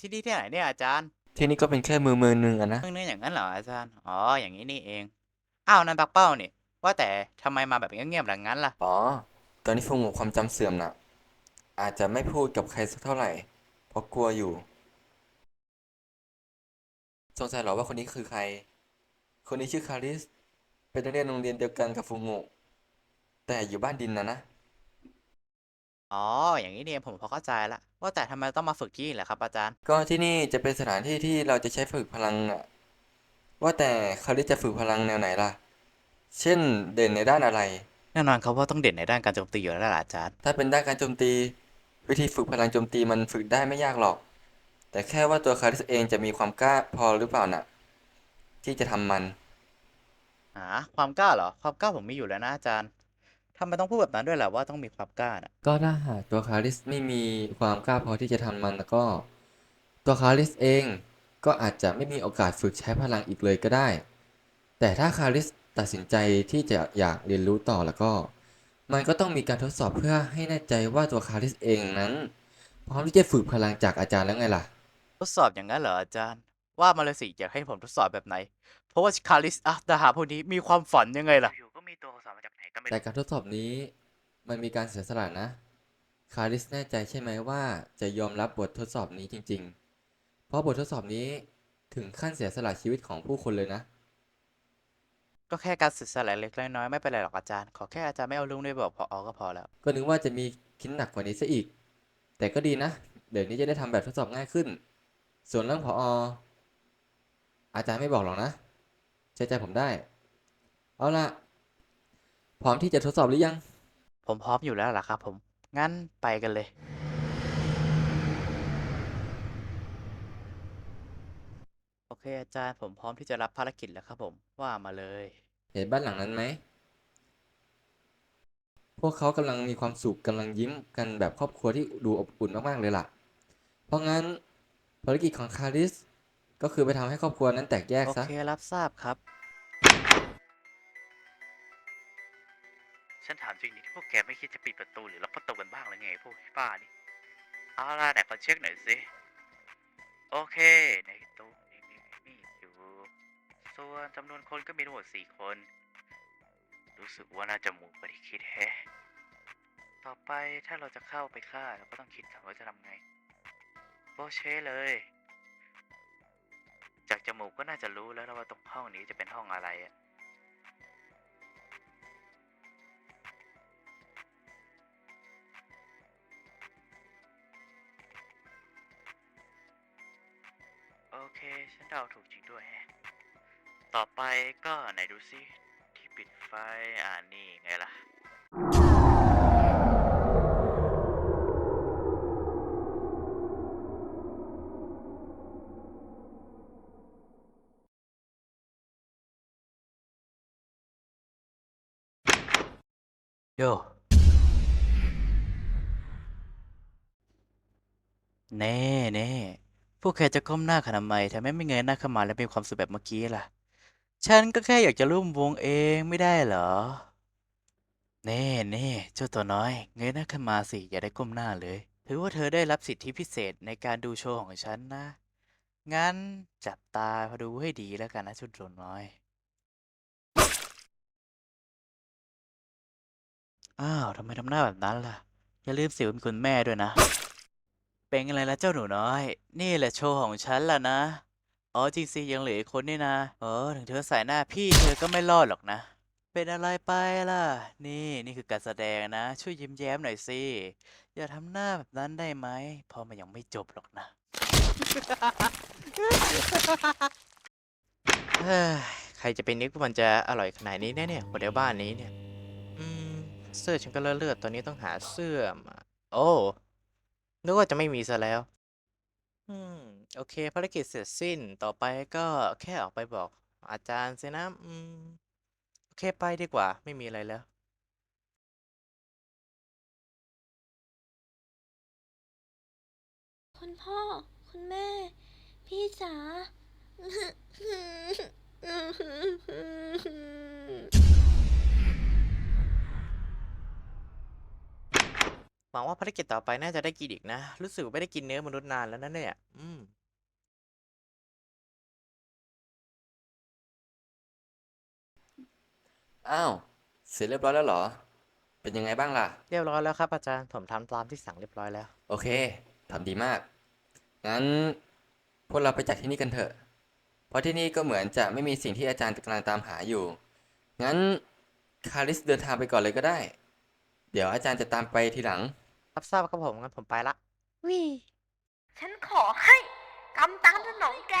ที่นี่ที่ไหนเนี่ยอาจารย์ที่นี่ก็เป็นแค่มือมือหนึ่งอะนะเพิ่งนึกอย่างนั้นเหรออาจารย์อ๋ออย่างนี้นี่เองอ้าวนั่นปักเป้านี่ว่าแต่ทำไมมาแบบเงียบๆแบบนั้นล่ะอ๋อตอนนี้ฟูหมูความจำเสื่อมน่ะอาจจะไม่พูดกับใครสักเท่าไหร่ เพราะกลัวอยู่ สงสัยเหรอว่าคนนี้คือใคร คนนี้ชื่อคาริส เป็นนักเรียนโรงเรียนเดียวกันกับฟูหมูแต่อยู่บ้านดินนะนะ อ๋อ อย่างนี้นี่เองผมพอเข้าใจละว่าแต่ทำไมต้องมาฝึกที่นี่แหละครับอาจารย์ ก็ที่นี่จะเป็นสถานที่ที่เราจะใช้ฝึกพลังน่ะว่าแต่คาริสจะฝึกพลังแนวไหนล่ะ เช่นเด่นในด้านอะไร แน่นอนครับว่าต้องเด่นในด้านการโจมตีอยู่แล้วล่ะอาจารย์ ถ้าเป็นด้านการโจมตี วิธีฝึกพลังโจมตีมันฝึกได้ไม่ยากหรอก แต่แค่ว่าตัวคาริสเองจะมีความกล้าพอหรือเปล่าน่ะ ที่จะทำมัน หา ความกล้าเหรอ ความกล้าผมมีอยู่แล้วนะอาจารย์ทำไมต้องพูดแบบนั้นด้วยล่ะว่าต้องมีความกล้าน่ะ ก็ถ้าหากตัวคาริสไม่มีความกล้าพอที่จะทำมันแล้วก็ ตัวคาริสเองก็อาจจะไม่มีโอกาสฝึกใช้พลังอีกเลยก็ได้ แต่ถ้าคาริสตัดสินใจที่จะอยากเรียนรู้ต่อแล้วก็ มันก็ต้องมีการทดสอบเพื่อให้แน่ใจว่าตัวคาริสเองนั้น พร้อมที่จะฝึกพลังจากอาจารย์แล้วไงล่ะ ทดสอบอย่างนั้นเหรออาจารย์ ว่ามาเลยสิอยากให้ผมทดสอบแบบไหน เพราะว่าคาริสอัตหาพวกนี้มีความฝันยังไงล่ะ แต่การทดสอบนี้มันมีการเสียสละนะ คาริสแน่ใจใช่ไหมว่าจะยอมรับบททดสอบนี้จริง ๆ เพราะบททดสอบนี้ถึงขั้นเสียสละชีวิตของผู้คนเลยนะ ก็แค่การศึกษาเล็กๆน้อยๆไม่เป็นไรหรอกอาจารย์ ขอแค่อาจารย์ไม่เอาลุงด้วยบอกพอก็พอแล้ว ก็นึกว่าจะมีคิดหนักกว่านี้ซะอีก แต่ก็ดีนะ เดี๋ยวนี้จะได้ทำแบบทดสอบง่ายขึ้น ส่วนเรื่องพออาจารย์ไม่บอกหรอกนะเชื่อใจผมได้ เอาล่ะ พร้อมที่จะทดสอบหรือยัง ผมพร้อมอยู่แล้วล่ะครับผม งั้นไปกันเลย โอเคอาจารย์ผมพร้อมที่จะรับภารกิจแล้วครับผมว่ามาเลย เห็นบ้านหลังนั้นไหม พวกเขากำลังมีความสุขกำลังยิ้มกันแบบครอบครัวที่ดูอบอุ่นมาก ๆ เลยล่ะ เพราะงั้นภารกิจของคาริส ก็คือไปทำให้ครอบครัวนั้นแตกแยกโอซะ เครับทราบครับ ฉันถามจริงนี่พวกแกไม่คิดจะปิดประตูหรือล็อกประตูกันบ้างเลยไงพวกป้านี่เอาล่ะแต่ขอเช็คหน่อยสิโอเค ในตู้นี่มีมีอยู่ส่วนจำนวนคนก็มีทั้งหมดสี่คน รู้สึกว่าน่าจะหมู่กว่าที่คิดแฮะต่อไปถ้าเราจะเข้าไปฆ่าเราก็ต้องคิดก่อนว่าจะทำไงโบเช่เลย จากจมูกก็น่าจะรู้แล้วนะว่าตรงห้องนี้จะเป็นห้องอะไรอะ โอเค ฉันเดาถูกจริงด้วยแฮะ ต่อไปก็ไหนดูซิ ที่ปิดไฟ อ่านี่ไงล่ะ โยเน่เน่ พวกแกจะก้มหน้าขนาดไหมทำไมไม่เงยหน้าเข้ามาแล้วมีความสุขแบบเมื่อกี้ล่ะ ฉันก็แค่อยากจะร่วมวงเองไม่ได้เหรอ เน่เน่เจ้าตัวน้อย เงยหน้าขึ้นมาสิ อย่าได้ก้มหน้าเลย ถือว่าเธอได้รับสิทธิพิเศษในการดูโชว์ของฉันนะ งั้นจับตาดูให้ดีแล้วกันนะชุดตัวน้อย อ้าวทำไมทำหน้าแบบนั้นล่ะ อย่าลืมสิว่ามีคุณแม่ด้วยนะ เป็นอะไรล่ะเจ้าหนูน้อย นี่แหละโชว์ของฉันล่ะนะ อ๋อจริงสิยังเหลืออีกคนนี่นะเออถึงเธอใส่หน้าพี่เธอก็ไม่รอดหรอกนะ เป็นอะไรไปล่ะ นี่นี่คือการแสดงนะ ช่วยยิ้มแย้มหน่อยสิ อย่าทำหน้าแบบนั้นได้ไหมพราะมันยังไม่จบหรอกนะเฮ้ยใครจะไปนึกว่ามันจะอร่อยขนาดนี้แน่เนี่ยคนในบ้านนี้เนี่ย อืม เสื้อฉันก็เลอะเลือดตอนนี้ต้องหาเสื้อมา โอ้ นึกว่าจะไม่มีซะแล้ว อืม โอเค ภารกิจเสร็จสิ้นต่อไปก็แค่ออกไปบอก อาจารย์สินะอืม โอเคไปดีกว่า ไม่มีอะไรแล้ว คุณพ่อ คุณแม่ พี่จ๋า หวังว่าภารกิจต่อไปน่าจะได้กินอีกนะ รู้สึกว่าไม่ได้กินเนื้อมนุษย์นานแล้วนะเนี่ยอืมอ้าว เสร็จเรียบร้อยแล้วเหรอ เป็นยังไงบ้างล่ะ เรียบร้อยแล้วครับอาจารย์ผมทำตามที่สั่งเรียบร้อยแล้ว โอเคทำดีมาก งั้นพวกเราไปจากที่นี่กันเถอะ เพราะที่นี่ก็เหมือนจะไม่มีสิ่งที่อาจารย์กำลังตามหาอยู่ งั้นคาริสเดินทางไปก่อนเลยก็ได้ เดี๋ยวอาจารย์จะตามไปทีหลัง รับทราบครับผมงั้นผมไปละวิ ฉันขอให้กำตามสนองแก